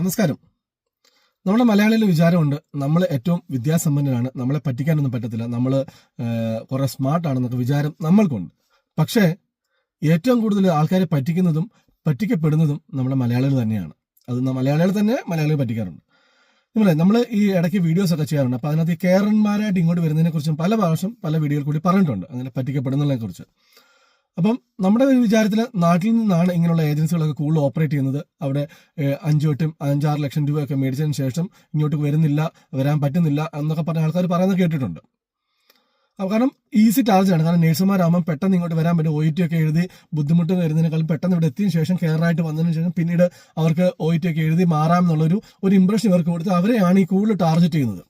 നമസ്കാരം. നമ്മുടെ മലയാളിയിലെ വിചാരമുണ്ട് നമ്മൾ ഏറ്റവും വിദ്യാസമ്പന്നരാണ് നമ്മളെ പറ്റിക്കാനൊന്നും പറ്റത്തില്ല നമ്മൾ കുറെ സ്മാർട്ട് ആണെന്നൊക്കെ വിചാരം നമ്മൾക്കുണ്ട്. പക്ഷേ ഏറ്റവും കൂടുതൽ ആൾക്കാരെ പറ്റിക്കുന്നതും പറ്റിക്കപ്പെടുന്നതും നമ്മുടെ മലയാളികൾ തന്നെയാണ്. അത് മലയാളികൾ തന്നെ മലയാളികൾ പറ്റിക്കാറുണ്ട്. നമ്മളെ നമ്മൾ ഈ ഇടയ്ക്ക് വീഡിയോസ് ഒക്കെ ചെയ്യാറുണ്ട്. അപ്പോൾ അതിനകത്ത് ഈ കേരളന്മാരായിട്ട് ഇങ്ങോട്ട് വരുന്നതിനെ കുറിച്ചും പല പ്രാവശ്യം പല വീഡിയോയിൽ കൂടി പറഞ്ഞിട്ടുണ്ട്. അങ്ങനെ പറ്റിക്കപ്പെടുന്നതിനെ കുറിച്ച് അപ്പം നമ്മുടെ ഒരു വിചാരത്തിൽ നാട്ടിൽ നിന്നാണ് ഇങ്ങനെയുള്ള ഏജൻസികളൊക്കെ കൂടുതൽ ഓപ്പറേറ്റ് ചെയ്യുന്നത്. അവിടെ അഞ്ചു എട്ടും അഞ്ചാറ് ലക്ഷം രൂപയൊക്കെ മേടിച്ചതിന് ശേഷം ഇങ്ങോട്ട് വരുന്നില്ല വരാൻ പറ്റുന്നില്ല എന്നൊക്കെ പറഞ്ഞ ആൾക്കാർ പറയുന്നത് കേട്ടിട്ടുണ്ട്. കാരണം ഈസി ടാർജ് ആണ്. കാരണം നേഴ്സുമാരാകുമ്പോൾ പെട്ടെന്ന് ഇങ്ങോട്ട് വരാൻ പറ്റും. ഒ ടി ഒക്കെ എഴുതി ബുദ്ധിമുട്ട് വരുന്നതിനേക്കാളും പെട്ടെന്ന് ഇവിടെ എത്തിയതിനു ശേഷം കെയറായിട്ട് വന്നതിന് ശേഷം പിന്നീട് അവർക്ക് ഒ ടി ഒക്കെ എഴുതി മാറാം എന്നുള്ളൊരു ഒരു ഇമ്പ്രഷൻ ഇവർക്ക് കൊടുത്ത് അവരെയാണ് ഈ കൂടുതൽ ടാർഗറ്റ് ചെയ്യുന്നത്.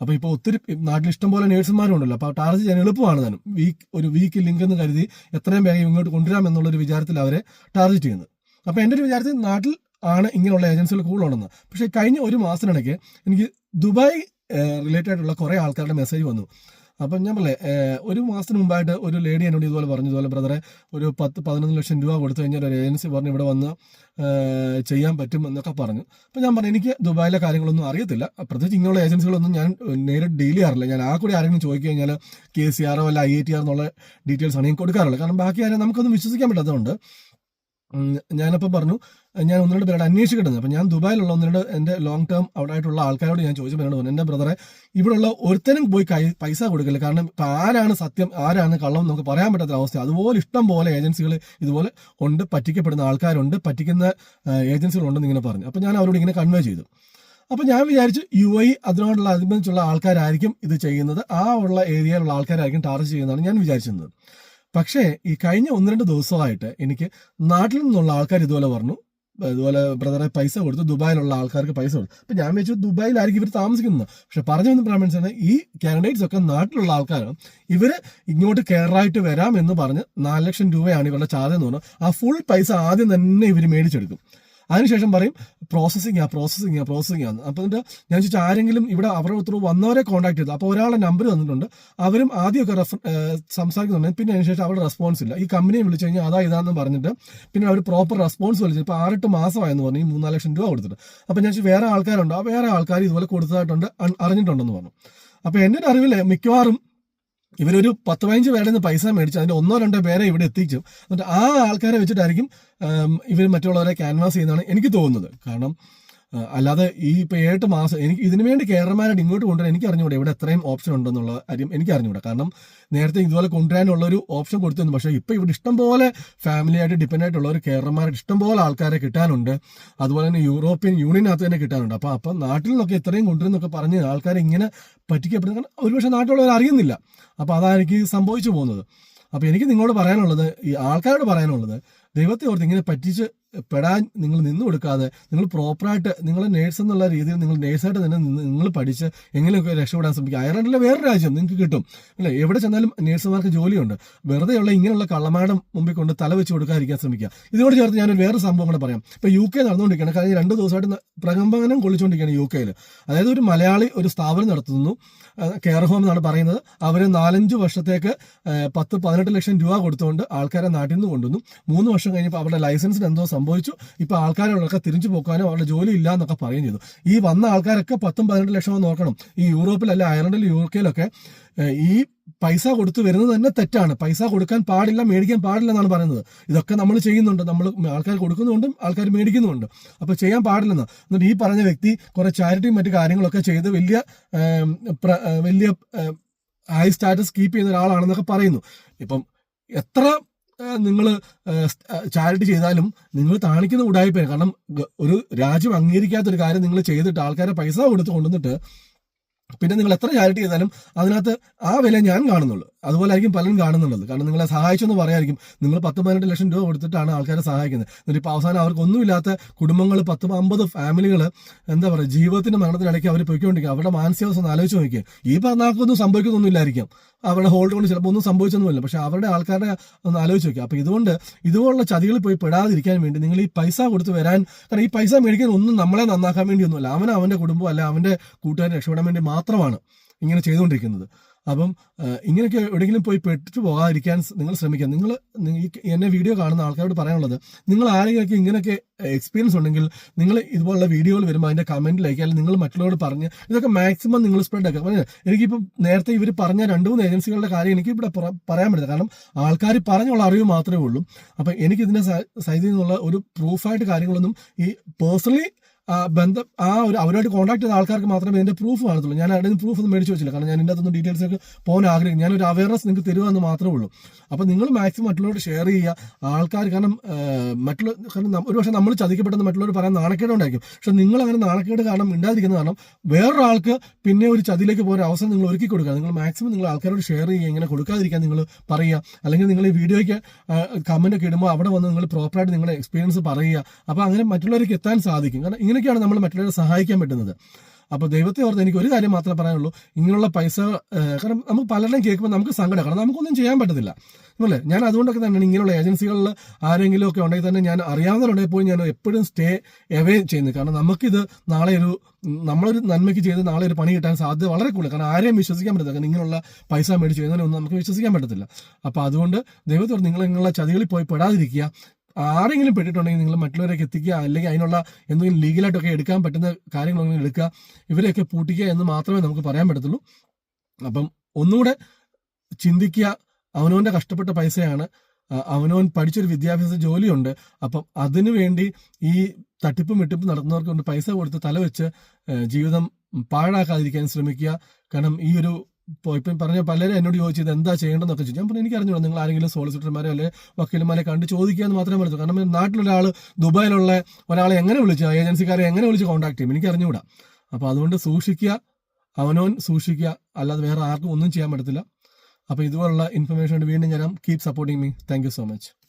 അപ്പൊ ഇപ്പൊ ഒത്തിരി നാട്ടിൽ ഇഷ്ടംപോലെ നേഴ്സുമാരും ഉണ്ടല്ലോ അപ്പൊ ടാർജ് ചെയ്യാൻ എളുപ്പമാണ് തന്നെ വീക്ക് ഒരു വീക്ക് ലിങ്ക് എന്ന് കരുതി എത്രയും വേഗം ഇങ്ങോട്ട് കൊണ്ടുവരാം എന്നുള്ള ഒരു വിചാരത്തിൽ അവരെ ടാർജ് ചെയ്യുന്നത്. അപ്പൊ എന്റെ ഒരു വിചാരത്തിൽ നാട്ടിൽ ആണ് ഇങ്ങനെയുള്ള ഏജൻസികൾ കൂടുതലുണ്ടെന്ന് പക്ഷെ കഴിഞ്ഞ ഒരു മാസത്തിനിടയ്ക്ക് എനിക്ക് ദുബായ് റിലേറ്റഡ് ആയിട്ടുള്ള കുറെ ആൾക്കാരുടെ മെസ്സേജ് വന്നു. അപ്പം ഞാൻ പറയേ ഒരു മാസത്തിന് മുമ്പായിട്ട് ഒരു ലേഡി എന്നോട് ഇതുപോലെ പറഞ്ഞു ഇതുപോലെ ബ്രദറെ ഒരു പത്ത് പതിനൊന്ന് ലക്ഷം രൂപ കൊടുത്തു കഴിഞ്ഞാൽ ഒരു ഏജൻസി പറഞ്ഞു ഇവിടെ വന്ന് ചെയ്യാൻ പറ്റും എന്നൊക്കെ പറഞ്ഞു. അപ്പം ഞാൻ പറഞ്ഞു എനിക്ക് ദുബായിലെ കാര്യങ്ങളൊന്നും അറിയത്തില്ല. പ്രത്യേകിച്ച് ഇങ്ങനെയുള്ള ഏജൻസികളൊന്നും ഞാൻ നേരിട്ട് ഡീൽ ചെയ്യാറില്ല. ഞാൻ ആ കൂടി ആരെങ്കിലും ചോദിച്ചു കഴിഞ്ഞാൽ കെ സി ആറോ അല്ല ഐ ഐ ടി ആർ എന്നുള്ള ഡീറ്റെയിൽസ് ആണ് ഞാൻ കൊടുക്കാറുള്ളത്. കാരണം ബാക്കി ആരും നമുക്കൊന്നും വിശ്വസിക്കാൻ പറ്റാത്തതുകൊണ്ട് ഞാനപ്പം പറഞ്ഞു ഞാൻ ഒന്ന് രണ്ട് പേരോട് അന്വേഷിക്കുന്നത് അപ്പം ഞാൻ ദുബായിലുള്ള ഒന്ന് രണ്ട് എന്റെ ലോങ് ടേം അവിടെ ആയിട്ടുള്ള ആൾക്കാരോട് ഞാൻ ചോദിച്ചു പേരോട് പറഞ്ഞു എന്റെ ബ്രദറെ ഇവിടെയുള്ള ഒരുത്തനും പോയി കൈ പൈസ കൊടുക്കില്ല കാരണം ആരാണ് സത്യം ആരാണ് കള്ളം നമുക്ക് പറയാൻ പറ്റാത്ത അവസ്ഥ. അതുപോലെ ഇഷ്ടം പോലെ ഏജൻസികൾ ഇതുപോലെ ഉണ്ട് പറ്റിക്കപ്പെടുന്ന ആൾക്കാരുണ്ട് പറ്റിക്കുന്ന ഏജൻസികളുണ്ടെന്ന് ഇങ്ങനെ പറഞ്ഞു. അപ്പം ഞാൻ അവരോട് ഇങ്ങനെ കൺവേ ചെയ്തു. അപ്പോൾ ഞാൻ വിചാരിച്ചു യു ഐ അതിനോടുള്ള അനുബന്ധിച്ചുള്ള ആൾക്കാരായിരിക്കും ഇത് ചെയ്യുന്നത്. ആ ഉള്ള ഏരിയയിലുള്ള ആൾക്കാരായിരിക്കും ടാർഗറ്റ് ചെയ്യുന്നതാണ് ഞാൻ വിചാരിച്ചിരുന്നത്. പക്ഷേ ഈ കഴിഞ്ഞ ഒന്ന് രണ്ട് ദിവസമായിട്ട് എനിക്ക് നാട്ടിൽ നിന്നുള്ള ആൾക്കാർ ഇതുപോലെ പറഞ്ഞു. ഇതുപോലെ ബ്രദറെ പൈസ കൊടുത്ത് ദുബായിലുള്ള ആൾക്കാർക്ക് പൈസ കൊടുത്തു. അപ്പൊ ഞാൻ വെച്ചു ദുബായിലായിരിക്കും ഇവർ താമസിക്കുന്നത്. പക്ഷെ പറഞ്ഞു വന്ന ബ്രാഹ്മിൻസാണ് ഈ കാൻഡിഡേറ്റ്സ് ഒക്കെ നാട്ടിലുള്ള ആൾക്കാരാണ്. ഇവർ ഇങ്ങോട്ട് കെയറായിട്ട് വരാം എന്ന് പറഞ്ഞ് നാല് ലക്ഷം രൂപയാണ് ഇവരുടെ ചാർജ് എന്ന് പറഞ്ഞു ആ ഫുൾ പൈസ ആദ്യം തന്നെ ഇവർ മേടിച്ചെടുക്കും. അതിനുശേഷം പറയും പ്രോസസ്സിംഗ് ആ പ്രോസസ്സിംഗ് ആ പ്രോസസ്സിംഗ് ആണ് അപ്പോൾ എന്നിട്ട് ഞാൻ ചോദിച്ചാൽ ആരെങ്കിലും ഇവിടെ അവരുടെ ത്രൂ വന്നവരെ കോൺടാക്ട് ചെയ്തു? അപ്പോൾ ഒരാളുടെ നമ്പർ തന്നിട്ടുണ്ട്. അവരും ആദ്യമൊക്കെ റെഫർ സംസാരിക്കുന്നുണ്ട്. പിന്നെ അതിനുശേഷം അവരുടെ റെസ്പോൺസ് ഇല്ല. ഈ കമ്പനിയെ വിളിച്ചു കഴിഞ്ഞാൽ അതാ ഇതാണെന്ന് പറഞ്ഞിട്ട് പിന്നെ അവർ പ്രോപ്പർ റെസ്പോൺസ് വിളിച്ചു ഇപ്പോൾ ആറെട്ട് മാസമായെന്ന് പറഞ്ഞു. ഈ മൂന്നാൽ ലക്ഷം രൂപ കൊടുത്തിട്ട്. അപ്പോൾ ഞാൻ വേറെ ആൾക്കാരുണ്ടോ? വേറെ ആൾക്കാർ ഇതുപോലെ കൊടുത്തതായിട്ടുണ്ട് അറിഞ്ഞിട്ടുണ്ടെന്ന് പറഞ്ഞു. അപ്പോൾ എന്റെ ഒരു മിക്കവാറും ഇവരൊരു പത്ത് പതിനഞ്ച് പേരുടെ നിന്ന് പൈസ മേടിച്ച് അതിന്റെ ഒന്നോ രണ്ടോ പേരെ ഇവിടെ എത്തിച്ചു. എന്നിട്ട് ആ ആൾക്കാരെ വെച്ചിട്ടായിരിക്കും ഇവർ മറ്റുള്ളവരെ ക്യാൻവാസ് ചെയ്യുന്നതാണ് എനിക്ക് തോന്നുന്നത്. കാരണം അല്ലാതെ ഈ ഇപ്പൊ ഏട്ട് മാസം എനിക്ക് ഇതിനു വേണ്ടി കേരളമാരായിട്ട് ഇങ്ങോട്ട് കൊണ്ടുവരാൻ എനിക്ക് അറിഞ്ഞുകൂടെ ഇവിടെ എത്രയും ഓപ്ഷൻ ഉണ്ടെന്നുള്ള കാര്യം എനിക്ക് അറിഞ്ഞുകൂടെ കാരണം നേരത്തെ ഇതുപോലെ കൊണ്ടുവരാനുള്ള ഒരു ഓപ്ഷൻ കൊടുത്തിരുന്നു. പക്ഷേ ഇപ്പൊ ഇവിടെ ഇഷ്ടംപോലെ ഫാമിലി ആയിട്ട് ഡിപ്പെൻഡ് ആയിട്ടുള്ള ഒരു കേരളമാരായിട്ട് ഇഷ്ടംപോലെ ആൾക്കാരെ കിട്ടാനുണ്ട്. അതുപോലെ തന്നെ യൂറോപ്യൻ യൂണിയനകത്ത് തന്നെ കിട്ടാനുണ്ട്. അപ്പൊ അപ്പം നാട്ടിൽ നിന്നൊക്കെ ഇത്രയും കൊണ്ടുവരുന്നൊക്കെ പറഞ്ഞ് ആൾക്കാരെ ഇങ്ങനെ പറ്റിക്കപ്പെടുന്ന ഒരുപക്ഷെ നാട്ടിലുള്ളവർ അറിയുന്നില്ല. അപ്പൊ അതായിരിക്കും സംഭവിച്ചു പോകുന്നത്. അപ്പൊ എനിക്ക് നിങ്ങളോട് പറയാനുള്ളത് ഈ ആൾക്കാരോട് പറയാനുള്ളത് ദൈവത്തെ ഓർത്ത് ഇങ്ങനെ പറ്റിച്ച് പെടാൻ നിങ്ങൾ നിന്നു കൊടുക്കാതെ നിങ്ങൾ പ്രോപ്പറായിട്ട് നിങ്ങൾ നേഴ്സ് എന്നുള്ള രീതിയിൽ നിങ്ങൾ നേഴ്സായിട്ട് തന്നെ നിങ്ങൾ പഠിച്ച് എങ്ങനെയൊക്കെ രക്ഷപ്പെടാൻ ശ്രമിക്കുക. അയർലൻഡിലെ വേറെ രാജ്യം നിങ്ങൾക്ക് കിട്ടും. അല്ലേ? എവിടെ ചെന്നാലും നേഴ്സുമാർക്ക് ജോലിയുണ്ട്. വെറുതെയുള്ള ഇങ്ങനെയുള്ള കള്ളമാടം മുമ്പിൽ കൊണ്ട് തല വെച്ച് കൊടുക്കാതിരിക്കാൻ ശ്രമിക്കുക. ഇതിനോട് ചേർത്ത് ഞാനൊരു വേറെ സംഭവം കൂടെ പറയാം. ഇപ്പൊ യു കെ നടന്നുകൊണ്ടിരിക്കുകയാണ്. കഴിഞ്ഞ രണ്ട് ദിവസമായിട്ട് പ്രകമ്പനം കൊള്ളിച്ചുകൊണ്ടിരിക്കുകയാണ് യു കെയിൽ അതായത് ഒരു മലയാളി ഒരു സ്ഥാപനം നടത്തുന്നു. കെയർ ഹോം എന്നാണ് പറയുന്നത്. അവർ നാലഞ്ച് വർഷത്തേക്ക് പത്ത് പതിനെട്ട് ലക്ഷം രൂപ കൊടുത്തുകൊണ്ട് ആൾക്കാരെ നാട്ടിൽ നിന്ന് കൊണ്ടുവന്നു. മൂന്ന് വർഷം കഴിഞ്ഞപ്പോൾ അവരുടെ ലൈസൻസിന് എന്തോ സംഭവിച്ചു. ഇപ്പൊ ആൾക്കാരോടൊക്കെ തിരിച്ചു പോക്കാനും അവരുടെ ജോലി ഇല്ല എന്നൊക്കെ പറയുകയും ചെയ്തു. ഈ വന്ന ആൾക്കാരൊക്കെ പത്തും പതിനെട്ട് ലക്ഷം നോക്കണം ഈ യൂറോപ്പിലല്ല അയർലൻഡിൽ യു കെയിലൊക്കെ ഈ പൈസ കൊടുത്തു വരുന്നത് തന്നെ തെറ്റാണ്. പൈസ കൊടുക്കാൻ പാടില്ല മേടിക്കാൻ പാടില്ല എന്നാണ് പറയുന്നത്. ഇതൊക്കെ നമ്മൾ ചെയ്യുന്നുണ്ട്. നമ്മൾ ആൾക്കാർ കൊടുക്കുന്നുണ്ട് ആൾക്കാർ മേടിക്കുന്നുണ്ട് അപ്പൊ ചെയ്യാൻ പാടില്ലെന്ന്. എന്നിട്ട് ഈ പറഞ്ഞ വ്യക്തി കുറെ ചാരിറ്റിയും മറ്റു കാര്യങ്ങളൊക്കെ ചെയ്ത് വലിയ വലിയ ഹൈ സ്റ്റാറ്റസ് കീപ്പ് ചെയ്യുന്ന ഒരാളാണെന്നൊക്കെ പറയുന്നു. ഇപ്പം എത്ര നിങ്ങൾ ചാരിറ്റി ചെയ്താലും നിങ്ങൾ താണിക്കുന്ന ഉടായ്പ കാരണം ഒരു രാജ്യം അംഗീകരിക്കാത്ത ഒരു കാര്യം നിങ്ങൾ ചെയ്തിട്ട് ആൾക്കാരെ പൈസ കൊടുത്ത് കൊണ്ടുവന്നിട്ട് പിന്നെ നിങ്ങൾ എത്ര ചാരിറ്റി ചെയ്താലും അതിനകത്ത് ആ വില ഞാൻ കാണുന്നുള്ളൂ. അതുപോലെ ആയിരിക്കും പലരും കാണുന്നുള്ളത്. കാരണം നിങ്ങളെ സഹായിച്ചെന്ന് പറയായിരിക്കും. നിങ്ങൾ പത്ത് പതിനെട്ട് ലക്ഷം രൂപ കൊടുത്തിട്ടാണ് ആൾക്കാരെ സഹായിക്കുന്നത്. എന്നിട്ട് ഇപ്പോൾ അവസാനം അവർക്കൊന്നുമില്ലാത്ത കുടുംബങ്ങൾ പത്ത് അമ്പത് ഫാമിലികൾ എന്താ പറയുക ജീവിതത്തിന്റെ മരണത്തിനിടയ്ക്ക് അവർ പോയിക്കൊണ്ടിരിക്കുക. അവരുടെ മാനസികാവസ്ഥ ആലോചിച്ച് നോക്കിയാൽ ഈ പറഞ്ഞ ആൾക്കൊന്നും സംഭവിക്കുന്നൊന്നുമില്ലായിരിക്കും. അവരുടെ ഹോൾഡ് കൊണ്ട് ചിലപ്പോൾ ഒന്നും സംഭവിച്ചൊന്നുമില്ല. പക്ഷെ അവരുടെ ആൾക്കാരുടെ ഒന്ന് ആലോചിച്ച് നോക്കുക അപ്പോൾ ഇതുകൊണ്ട് ഇതുപോലുള്ള ചതികളിൽ പോയി പെടാതിരിക്കാൻ വേണ്ടി നിങ്ങൾ ഈ പൈസ കൊടുത്ത് വരാൻ കാരണം ഈ പൈസ മേടിക്കാൻ ഒന്നും നമ്മളെ നന്നാക്കാൻ വേണ്ടി ഒന്നുമല്ല അവൻ അവന്റെ കുടുംബം അല്ല അവന്റെ കൂട്ടുകാരെ രക്ഷപ്പെടാൻ വേണ്ടി മാത്രമാണ് ഇങ്ങനെ ചെയ്തുകൊണ്ടിരിക്കുന്നത്. അപ്പം ഇങ്ങനെയൊക്കെ എവിടെയെങ്കിലും പോയി പെട്ടിട്ട് പോകാതിരിക്കാൻ നിങ്ങൾ ശ്രമിക്കുക. നിങ്ങൾ എന്നെ വീഡിയോ കാണുന്ന ആൾക്കാരോട് പറയാനുള്ളത് നിങ്ങൾ ആരെങ്കിലൊക്കെ ഇങ്ങനെയൊക്കെ എക്സ്പീരിയൻസ് ഉണ്ടെങ്കിൽ നിങ്ങൾ ഇതുപോലുള്ള വീഡിയോകൾ വരുമ്പോൾ അതിന്റെ കമന്റിലേക്ക് അല്ലെങ്കിൽ നിങ്ങൾ മറ്റുള്ളവരോട് പറഞ്ഞ് ഇതൊക്കെ മാക്സിമം നിങ്ങൾ സ്പ്രെഡ് ആക്കുക. പറഞ്ഞ എനിക്കിപ്പോൾ നേരത്തെ ഇവർ പറഞ്ഞ രണ്ട് മൂന്ന് ഏജൻസികളുടെ കാര്യം എനിക്ക് ഇവിടെ പറയാൻ പറ്റില്ല. കാരണം ആൾക്കാർ പറഞ്ഞുള്ള അറിവ് മാത്രമേ ഉള്ളൂ. അപ്പം എനിക്കിതിന്റെ സൈഡിൽ നിന്നുള്ള ഒരു പ്രൂഫായിട്ട് കാര്യങ്ങളൊന്നും ഈ പേഴ്സണലി ബന്ധം ആ ഒരു അവരുമായിട്ട് കോൺടാക്ട് ചെയ്ത ആൾക്കാർക്ക് മാത്രമേ ഇതിന്റെ പ്രൂഫ് കാണത്തുള്ളൂ. ഞാൻ അവിടെ പ്രൂഫ് ഒന്നും മേടിച്ച് വെച്ചില്ല. കാരണം ഞാൻ ഇതിന്റെ അകത്തൊന്നും ഡീറ്റെയിൽസ് ഒക്കെ പോകാൻ ആഗ്രഹിക്കും ഞാനൊരു അവയർനെസ് നിങ്ങൾക്ക് തരുക എന്ന് മാത്രമേ ഉള്ളൂ. അപ്പം നിങ്ങൾ മാക്സിമം മറ്റുള്ളവരോട് ഷെയർ ചെയ്യുക. ആൾക്കാർ കാരണം മറ്റുള്ള കാരണം നം- ഒരു പക്ഷേ നമ്മൾ ചതിക്കപ്പെട്ടെന്ന് മറ്റുള്ളവർ പറയാൻ നാണക്കേട് ഉണ്ടായിരിക്കും. പക്ഷെ നിങ്ങൾ അങ്ങനെ നാണക്കേട് കാരണം ഉണ്ടാതിരിക്കുന്ന കാരണം വേറൊരാൾക്ക് പിന്നെ ഒരു ചതിയിലേക്ക് പോകാൻ അവസരം നിങ്ങൾ ഒരുക്കി കൊടുക്കുക. നിങ്ങൾ മാക്സിമം നിങ്ങൾ ആൾക്കാരോട് ഷെയർ ചെയ്യുക. ഇങ്ങനെ കൊടുക്കാതിരിക്കാൻ നിങ്ങൾ പറയുക. അല്ലെങ്കിൽ നിങ്ങൾ ഈ വീഡിയോയ്ക്ക് കമന്റ് ഒക്കെ ഇടുമ്പോൾ അവിടെ വന്ന് നിങ്ങൾ പ്രോപ്പറായിട്ട് നിങ്ങളുടെ എക്സ്പീരിയൻസ് പറയുക. അപ്പോൾ അങ്ങനെ മറ്റുള്ളവർക്ക് എത്താൻ സാധിക്കും. കാരണം ഇങ്ങനെയൊക്കെയാണ് നമ്മൾ മറ്റുള്ളവരെ സഹായിക്കാൻ പറ്റുന്നത്. അപ്പോൾ ദൈവത്തെ ഓർത്ത് എനിക്ക് ഒരു കാര്യം മാത്രമേ പറയാനുള്ളൂ. ഇങ്ങനെയുള്ള പൈസ കാരണം നമുക്ക് പലരുടെയും കേൾക്കുമ്പോൾ നമുക്ക് സങ്കടം. കാരണം നമുക്കൊന്നും ചെയ്യാൻ പറ്റത്തില്ല. അല്ലേ? ഞാൻ അതുകൊണ്ടൊക്കെ തന്നെയാണ് ഇങ്ങനെയുള്ള ഏജൻസികളിൽ ആരെങ്കിലും ഒക്കെ ഉണ്ടെങ്കിൽ തന്നെ ഞാൻ അറിയാവുന്നവരുണ്ടെങ്കിൽ പോയി ഞാൻ എപ്പോഴും സ്റ്റേ എവേ ചെയ്യുന്നത്. കാരണം നമുക്കിത് നാളെ ഒരു നമ്മളൊരു നന്മയ്ക്ക് ചെയ്ത് നാളെ ഒരു പണി കിട്ടാൻ സാധ്യത വളരെ കൂടുതൽ കാരണം ആരെയും വിശ്വസിക്കാൻ പറ്റത്തില്ല. കാരണം ഇങ്ങനെയുള്ള പൈസ മേടിച്ച് ചെയ്യുന്നതിനൊന്നും നമുക്ക് വിശ്വസിക്കാൻ പറ്റത്തില്ല. അപ്പോൾ അതുകൊണ്ട് ദൈവത്തോട് നിങ്ങൾ ഇങ്ങനെയുള്ള ചതികളിൽ പോയി പെടാതിരിക്കുക. ആരെങ്കിലും പെട്ടിട്ടുണ്ടെങ്കിൽ നിങ്ങൾ മറ്റുള്ളവരൊക്കെ എത്തിക്കുക അല്ലെങ്കിൽ അതിനുള്ള എന്തെങ്കിലും ലീഗലായിട്ടൊക്കെ എടുക്കാൻ പറ്റുന്ന കാര്യങ്ങളൊന്നും എടുക്കുക ഇവരെയൊക്കെ പൂട്ടിക്കുക എന്ന് മാത്രമേ നമുക്ക് പറയാൻ പറ്റത്തുള്ളൂ. അപ്പം ഒന്നുകൂടെ ചിന്തിക്കുക അവനവന്റെ കഷ്ടപ്പെട്ട പൈസയാണ് അവനവൻ പഠിച്ചൊരു വിദ്യാഭ്യാസ ജോലിയുണ്ട് അപ്പം അതിനു വേണ്ടി ഈ തട്ടിപ്പും വെട്ടിപ്പും നടത്തുന്നവർക്ക് കൊണ്ട് പൈസ കൊടുത്ത് തലവെച്ച് ജീവിതം പാഴാക്കാതിരിക്കാൻ ശ്രമിക്കുക. കാരണം ഈ ഒരു ഇപ്പോൾ ഇപ്പം പറഞ്ഞ പലരും എന്നോട് ചോദിച്ചത് എന്താ ചെയ്യേണ്ടതെന്നൊക്കെ ചോദിച്ചു. ഞാൻ പറഞ്ഞു എനിക്ക് അറിഞ്ഞൂടാ നിങ്ങൾ ആരെങ്കിലും സോളിസിറ്റർമാരെ അല്ലെ വക്കീലന്മാരെ കണ്ട് ചോദിക്കുക എന്ന് മാത്രമേ പറഞ്ഞു കാരണം നാട്ടിലൊരാൾ ദുബായിലുള്ള ഒരാളെ എങ്ങനെ വിളിച്ചു ഏജൻസിക്കാരെ എങ്ങനെ വിളിച്ച് കോൺടാക്ട് ചെയ്യും? എനിക്ക് അറിഞ്ഞുകൂടാ അപ്പോൾ അതുകൊണ്ട് സൂക്ഷിക്കുക അവനോൻ സൂക്ഷിക്കുക. അല്ലാതെ വേറെ ആർക്കും ഒന്നും ചെയ്യാൻ പറ്റത്തില്ല. അപ്പോൾ ഇതുപോലുള്ള ഇൻഫർമേഷൻ വീണ്ടും ഞാൻ keep supporting me thank so much